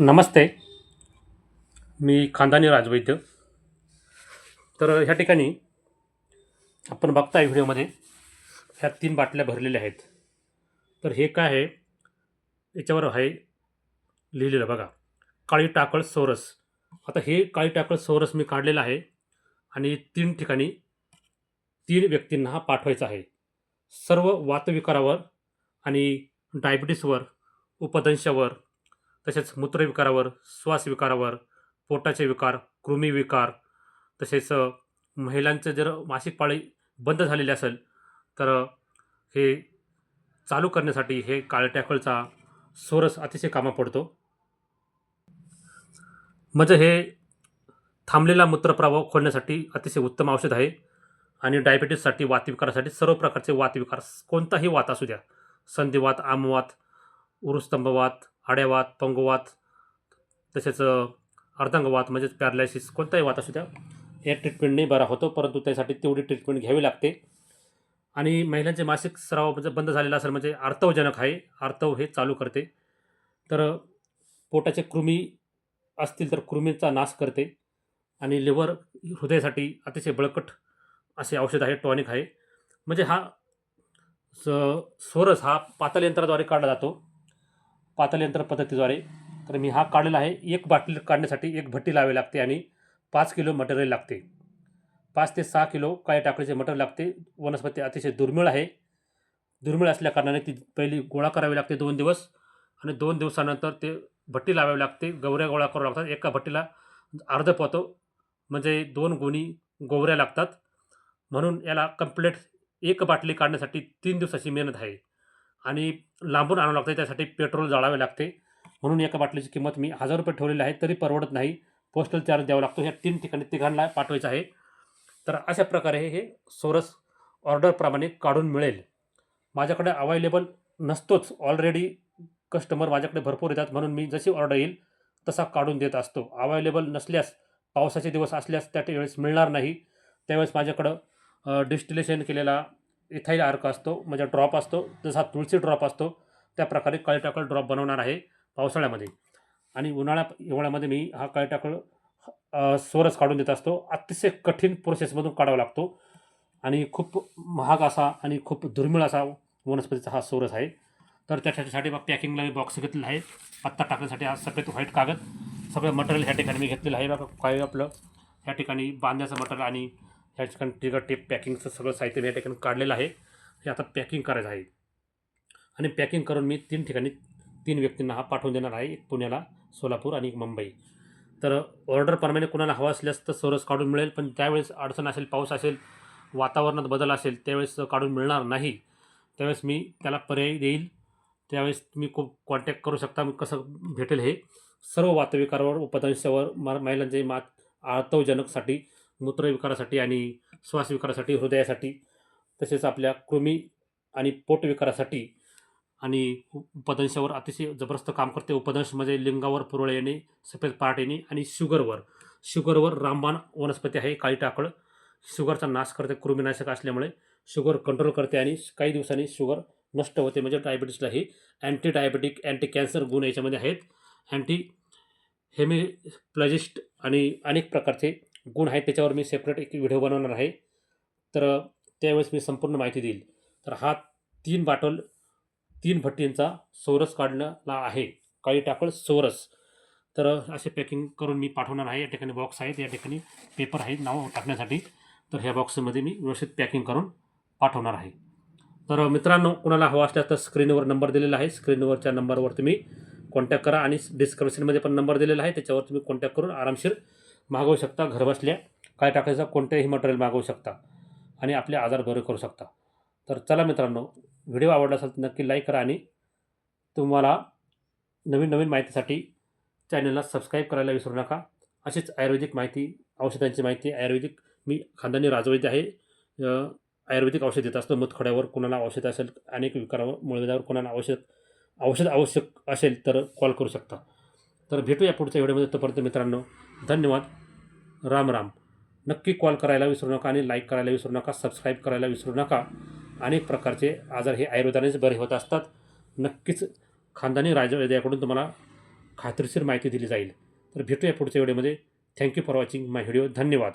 नमस्ते. मी खानदानी राजवैद्य. तर ह्या ठिकाणी आपण बघताय व्हिडिओमध्ये ह्या तीन बाटल्या भरलेल्या आहेत. तर हे काय आहे? याच्यावर आहे लिहिलेलं बघा. काळी टाकळ सोरस. आता हे काळी टाकळ सोरस मी काढलेलं आहे आणि तीन ठिकाणी तीन व्यक्तींना हा पाठवायचा आहे. सर्व वातविकारावर आणि डायबिटीसवर उपदंशावर तसेच मूत्रविकारावर श्वासविकारावर पोटाचे विकार कृमी विकार तसेच महिलांचं जर मासिक पाळी बंद झालेली असेल तर हे चालू करण्यासाठी हे काळ्या सोरस अतिशय कामा पडतो. म्हणजे हे थांबलेला मूत्रप्रवाह खोलण्यासाठी अतिशय उत्तम औषध आहे आणि डायबिटीससाठी वातविकारासाठी सर्व प्रकारचे वातविकार कोणताही वात असू द्या. संधिवात आमवात उरुस्तंभवात आड्यावात पंगवात तसेच अर्धांगवात म्हणजेच पॅरालायसिस कोणताही वात असू द्या या ट्रीटमेंटने बरा होतो परंतु त्यासाठी तेवढी ट्रीटमेंट घ्यावी लागते. आणि महिलांचे मासिक स्राव म्हणजे बंद झालेला असेल म्हणजे आर्तवजनक आहे आर्तव हे चालू करते. तर पोटाचे कृमी असतील तर कृमींचा नाश करते. आणि लिव्हर हृदयासाठी अतिशय बळकट असे औषध आहे टॉनिक आहे. म्हणजे हा स सोरस हा पातळ यंत्राद्वारे काढला जातो. पातळ यंत्र पद्धतीद्वारे. तर मी हा काढलेला आहे. एक बाटली काढण्यासाठी एक भट्टी लावावी लागते आणि पाच किलो मटेरियल लागते. पाच ते सहा किलो काळ्या टाकळीचे मटेरियल लागते. वनस्पती अतिशय दुर्मिळ आहे. दुर्मिळ असल्याकारणाने ती पहिली गोळा करावी लागते दोन दिवस आणि दोन दिवसानंतर ते भट्टी लावावी लागते. गवऱ्या गोळा करावं लागतात. एका भट्टीला अर्ध पोतो म्हणजे दोन गुणी गोवऱ्या लागतात. म्हणून याला कंप्लेट एक बाटली काढण्यासाठी तीन दिवसाची मेहनत आहे. आणि लांबून आणावं लागतं त्यासाठी पेट्रोल जाळावे लागते. म्हणून एका बाटलीची किंमत मी हजार रुपये ठेवलेली आहे तरी परवडत नाही. पोस्टल चार्ज द्यावा लागतो. ह्या तीन ठिकाणी तिघांना पाठवायचं आहे. तर अशा प्रकारे हे सोरस ऑर्डरप्रमाणे काढून मिळेल. माझ्याकडे अवेलेबल नसतोच. ऑलरेडी कस्टमर माझ्याकडे भरपूर येतात. म्हणून मी जशी ऑर्डर येईल तसा काढून देत असतो. अवेलेबल नसल्यास पावसाचे दिवस असल्यास त्या वेळेस मिळणार नाही. त्यावेळेस माझ्याकडं डिस्टिलेशन केलेला इथाईल अर्क असतो म्हणजे ड्रॉप असतो जसा तुळशी ड्रॉप असतो त्या प्रकारे कळटाकळ ड्रॉप बनवणार आहे पावसाळ्यामध्ये. आणि उन्हाळ्या हिवाळ्यामध्ये मी हा कळटाकळ सोरस काढून देत असतो. अतिशय कठीण प्रोसेसमधून काढावा लागतो. आणि खूप महाग असा आणि खूप दुर्मिळ असा वनस्पतीचा हा सोरस आहे. तर त्याच्यासाठी मग पॅकिंगला मी बॉक्स घेतलेला आहे. पत्ता टाकण्यासाठी हा सफेद व्हाईट कागद सगळं मटेरियल ह्या ठिकाणी मी घेतलेलं आहे. बघा काय आपलं ह्या ठिकाणी बांधण्याचं मटेरियल आणि ह्या ठिकाणी ट्रिगर टेप पॅकिंगचं सगळं साहित्य मी या ठिकाणी काढलेलं आहे. हे आता पॅकिंग करायचं आहे. आणि पॅकिंग करून मी तीन ठिकाणी तीन व्यक्तींना हा पाठवून देणार आहे. एक पुण्याला सोलापूर आणि एक मुंबई. तर ऑर्डरप्रमाणे कुणाला हवा असल्यास तर सरस काढून मिळेल पण त्यावेळेस अडचण असेल पाऊस असेल वातावरणात बदल असेल त्यावेळेस काढून मिळणार नाही. त्यावेळेस मी त्याला पर्याय देईल. त्यावेळेस तुम्ही खूप कॉन्टॅक्ट करू शकता. मी कसं भेटेल हे सर्व वातविकारावर उपदंशावर मा महिलांचे मात आळतवजनकसाठी मूत्रविकारासाठी आणि श्वासविकारासाठी हृदयासाठी तसेच आपल्या कृमी आणि पोटविकारासाठी आणि उपदंशावर अतिशय जबरदस्त काम करते. उपदंश म्हणजे लिंगावर पुरळ येणे सफेद पाट येणे आणि शुगरवर. शुगरवर रामबाण वनस्पती आहे काळी टाकळ. शुगरचा नाश करते कृमीनाशक असल्यामुळे शुगर कंट्रोल करते आणि काही दिवसांनी शुगर नष्ट होते. म्हणजे डायबिटीसला ही अँटी डायबेटिक अँटी कॅन्सर गुण याच्यामध्ये आहेत. अँटी हेमिप्लॅजिस्ट आणि अनेक प्रकारचे गुण आहेत त्याच्यावर मी सेपरेट एक व्हिडिओ बनवणार आहे. तर त्यावेळेस मी संपूर्ण माहिती देईल. तर हा तीन बाटल तीन भट्टींचा सोरस काढण्याला आहे. काळी टाकळ सोरस. तर असे पॅकिंग करून मी पाठवणार आहे. या ठिकाणी बॉक्स आहेत या ठिकाणी पेपर आहेत नाव टाकण्यासाठी. तर ह्या बॉक्समध्ये मी व्यवस्थित पॅकिंग करून पाठवणार आहे. तर मित्रांनो कुणाला हवा असल्यास तर स्क्रीनवर नंबर दिलेला आहे. स्क्रीनवरच्या नंबरवर तुम्ही कॉन्टॅक्ट करा आणि डिस्क्रिप्शनमध्ये पण नंबर दिलेला आहे. त्याच्यावर तुम्ही कॉन्टॅक्ट करून आरामशीर मागवू शकता घरबसल्या. काय टाकायचं कोणतेही मटेरियल मागवू शकता. आणि आपले आजार बरे करू शकता. तर चला मित्रांनो व्हिडिओ आवडला असेल तर नक्की लाईक करा आणि तुम्हाला नवीन नवीन माहितीसाठी चॅनलला सबस्क्राईब करायला विसरू नका. अशीच आयुर्वेदिक माहिती औषधांची माहिती आयुर्वेदिक मी खानदानी राजवैद्य आहे. आयुर्वेदिक औषध देत असतो मुतखड्यावर कुणाला औषध असेल अनेक विकारावर मुळव्याधावर कुणाला औषध औषध आवश्यक असेल तर कॉल करू शकता. तर भेटूया पुढच्या व्हिडिओमध्ये तोपर्यंत मित्रांनो धन्यवाद. राम राम. नक्की कॉल करायला विसरू नका आणि लाईक करायला विसरू नका सबस्क्राईब करायला विसरू नका. अनेक प्रकारचे आजार हे आयुर्वेदानेच बरे होत असतात. नक्कीच खानदानी राजवैद्याकडून तुम्हाला खात्रीशीर माहिती दिली जाईल. तर भेटूया पुढच्या व्हिडिओमध्ये. Thank you for watching my video धन्यवाद.